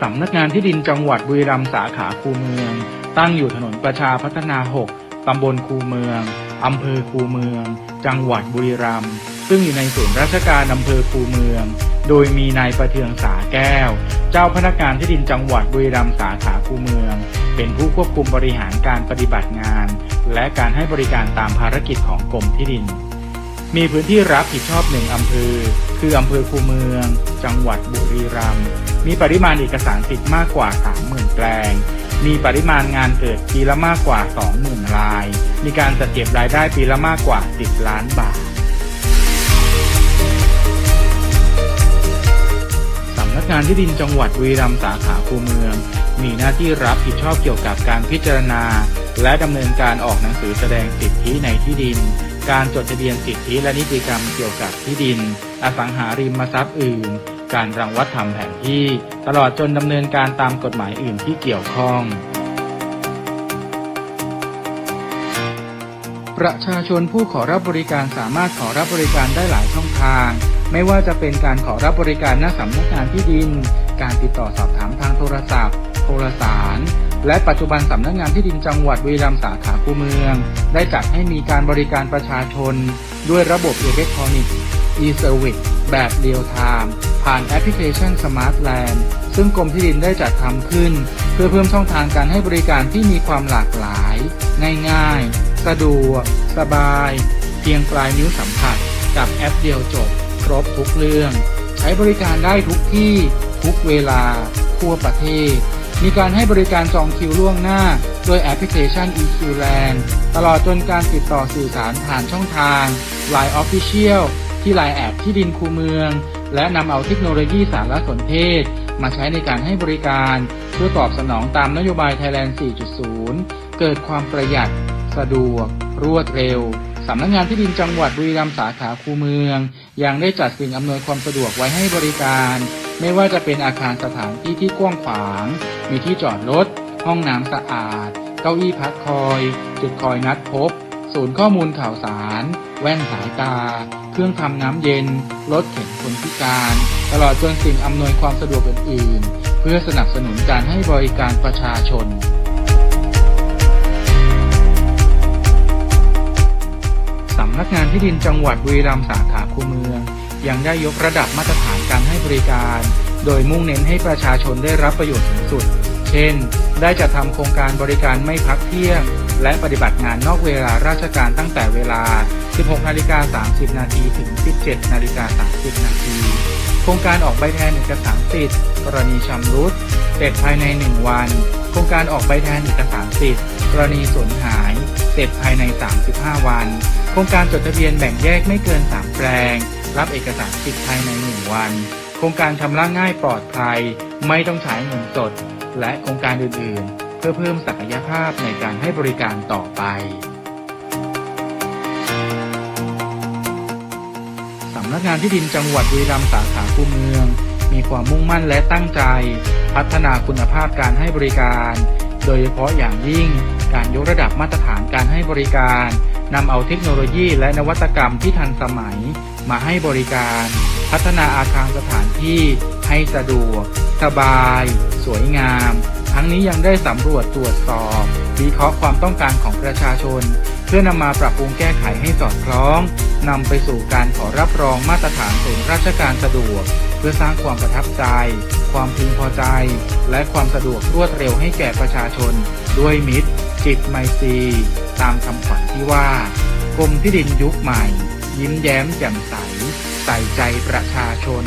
สำนักงานที่ดินจังหวัดบุรีรัมย์สาขาคูเมือง ตั้งอยู่ถนนประชาพัฒนา 6 ตำบลคูเมือง อำเภอคูเมือง จังหวัดบุรีรัมย์ ซึ่งอยู่ในศูนย์ราชการอำเภอคูเมือง โดยมีนายประเทืองสาแก้ว เจ้าพนักงานที่ดินจังหวัดบุรีรัมย์สาขาคูเมือง เป็นผู้ควบคุมบริหารการปฏิบัติงาน และการให้บริการตามภารกิจของกรมที่ดิน มีพื้นที่รับผิดชอบหนึ่งอำเภอ คืออำเภอคูเมือง จังหวัดบุรีรัมย์ มีปริมาณเอกสารสิทธิ์มากกว่า 30,000 แปลง มีปริมาณงานเกิดปีละมากกว่า 20,000 ราย มีการจัดเก็บรายได้ปีละมากกว่า 10 ล้านบาทสำนักงานที่ดินจังหวัดบุรีรัมย์สาขาคูเมือง มีหน้าที่รับผิดชอบเกี่ยวกับการพิจารณา และดำเนินการออกหนังสือแสดงสิทธิในที่ดิน การจดทะเบียนสิทธิและนิติกรรมเกี่ยวกับที่ดิน อสังหาริมทรัพย์อื่น การรังวัดทำแผนที่ ตลอดจนดำเนินการตามกฎหมายอื่นที่เกี่ยวข้อง ประชาชนผู้ขอรับบริการสามารถขอรับบริการได้หลายช่องทาง ไม่ว่าจะเป็นการขอรับบริการหน้าสำนักงานที่ดิน การติดต่อสอบถามทางโทรศัพท์ โทรสาร และปัจจุบันสำนักงานที่ดินจังหวัดบุรีรัมย์สาขาคูเมือง ได้จัดให้มีการบริการประชาชน ด้วยระบบอิเล็กทรอนิกส์ e-service แบบเรียลไทม์ผ่านแอปพลิเคชัน Smart Land ซึ่งกรมที่ดินได้จัดทำขึ้น เพื่อเพิ่มช่องทางการให้บริการที่มีความหลากหลาย ง่ายๆ สะดวก สบาย เพียงปลายนิ้วสัมผัส กับแอปเดียวจบ ครบทุกเรื่อง ใช้บริการได้ทุกที่ ทุกเวลา ทั่วประเทศ มีการให้บริการจองคิวล่วงหน้า โดยแอปพลิเคชัน EQ Land ตลอดจนการติดต่อสื่อสารผ่านช่องทาง Line Official ที่ Line แอปที่ดินคูเมือง และนำเอาเทคโนโลยีสารสนเทศ มาใช้ในการให้บริการเพื่อตอบสนองตามนโยบาย Thailand 4.0 เกิดความประหยัด สะดวก รวดเร็วสำนักงานที่ดินจังหวัดบุรีรัมย์สาขาคูเมือง ยังได้จัดสิ่งอำนวยความสะดวกไว้ให้บริการ ไม่ว่าจะเป็นอาคารสถานที่ที่กว้างขวาง มีที่จอดรถ ห้องน้ำสะอาด เก้าอี้พักคอย จุดคอยนัดพบ ศูนย์ข้อมูลข่าวสาร แว่นสายตา เครื่องทำน้ำเย็น รถเข็นคนพิการ ตลอดจนสิ่งอำนวยความสะดวกอื่นๆ เพื่อสนับสนุนการให้บริการประชาชนสำนักงานที่ดินจังหวัดบุรีรัมย์สาขาคูเมือง ยังได้ยกระดับมาตรฐานการให้บริการ โดยมุ่งเน้นให้ประชาชนได้รับประโยชน์สูงสุด เช่น ได้จัดทำโครงการบริการไม่พักเที่ยง และปฏิบัติงานนอกเวลาราชการตั้งแต่เวลา 16 นาฬิกา 30 นาทีถึง 17 นาฬิกา 30 นาทีโครงการออกใบแทนเอกสารสิทธิ์กรณีชำรุดเสร็จภายใน 1 วัน โครงการออกใบแทนเอกสารสิทธิ์กรณีสูญหายเสร็จภายใน 35 วัน โครงการจดทะเบียนแบ่งแยกไม่เกิน 3 แปลง รับเอกสารสิทธิ์ภายใน1วัน โครงการชำระง่ายปลอดภัย ไม่ต้องใช้เงินสด และโครงการอื่นๆ เพื่อเพิ่มศักยภาพในการให้บริการต่อไปสำนักงานที่ดินจังหวัดบุรีรัมย์สาขาคูเมือง มีความมุ่งมั่นและตั้งใจ พัฒนาคุณภาพการให้บริการ โดยเฉพาะอย่างยิ่งการยกระดับมาตรฐานการให้บริการ นำเอาเทคโนโลยีและนวัตกรรมที่ทันสมัย มาให้บริการ พัฒนาอาคารสถานที่ให้สะดวก สบาย สวยงาม ทั้งนี้ยังได้สำรวจตรวจสอบ วิเคราะห์ความต้องการของประชาชน เพื่อนำมาปรับปรุงแก้ไขให้สอดคล้องนำไปสู่การขอรับรองมาตรฐานศูนย์ราชการสะดวก เพื่อสร้างความประทับใจ ความพึงพอใจ และความสะดวกรวดเร็วให้แก่ประชาชน ด้วยมิตร จิตไมตรีตามคำขวัญที่ว่ากรมที่ดินยุคใหม่ ยิ้มแย้มแจ่มใส ใส่ใจประชาชน